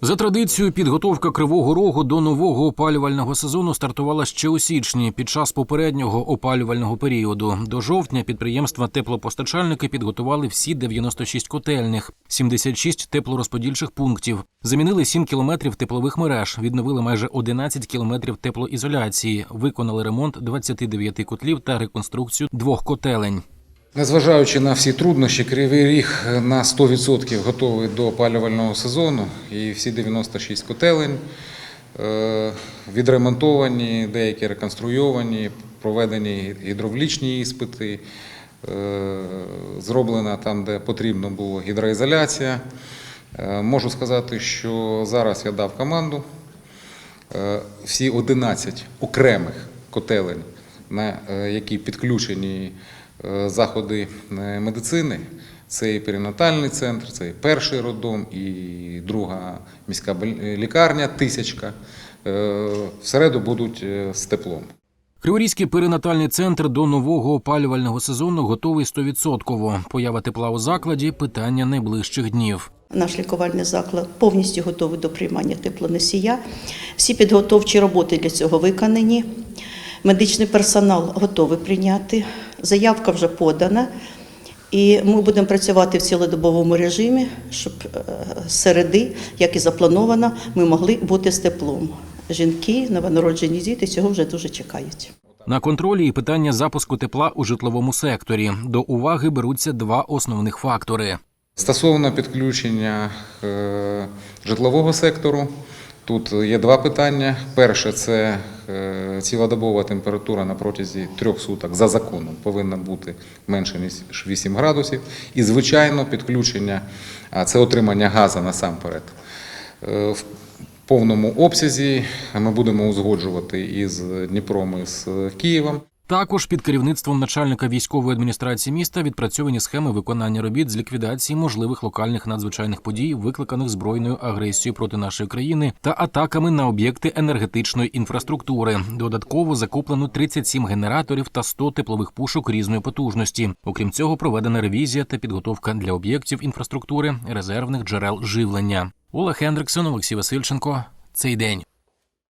За традицією, підготовка Кривого Рогу до нового опалювального сезону стартувала ще у січні під час попереднього опалювального періоду. До жовтня підприємства теплопостачальники підготували всі 96 котельних, 76 теплорозподільчих пунктів, замінили 7 кілометрів теплових мереж, відновили майже 11 кілометрів теплоізоляції, виконали ремонт 29 котлів та реконструкцію двох котелень. Незважаючи на всі труднощі, Кривий Ріг на 100% готовий до опалювального сезону і всі 96 котелень е, відремонтовані, деякі реконструйовані, проведені гідравлічні іспити, е, зроблена там, де потрібно було гідроізоляція. Е, Можу сказати, що зараз я дав команду всі 11 окремих котелень, на е, які підключені е, заходи е, медицини. Це і перинатальний центр, це і перший роддом, і друга міська лікарня, тисячка. Всереду будуть з теплом. Криворізький перинатальний центр до нового опалювального сезону готовий 100%. Поява тепла у закладі питання найближчих днів. Наш лікувальний заклад повністю готовий до приймання теплоносія. Всі підготовчі роботи для цього виконані. Медичний персонал готовий прийняти. Заявка вже подана. І ми будемо працювати в цілодобовому режимі, щоб е, середи, як і заплановано, ми могли бути з теплом. Жінки, новонароджені діти цього вже дуже чекають. На контролі і питання запуску тепла у житловому секторі. До уваги беруться два основних фактори. Стосовно підключення е, житлового сектору, тут є два питання. Перше це е, цілодобова температура на протязі трьох суток за законом повинна бути менше ніж 8 градусів. І, звичайно, підключення це отримання газу насамперед. Е, В повному обсязі ми будемо узгоджувати із Дніпром і з Києвом. Також під керівництвом начальника військової адміністрації міста відпрацьовані схеми виконання робіт з ліквідації можливих локальних надзвичайних подій, викликаних збройною агресією проти нашої країни та атаками на об'єкти енергетичної інфраструктури. Додатково закуплено 37 генераторів та 100 теплових пушок різної потужності. Окрім цього, проведена ревізія та підготовка для об'єктів інфраструктури резервних джерел живлення. Олег Хендриксон, Олексій Васильченко. Цей день.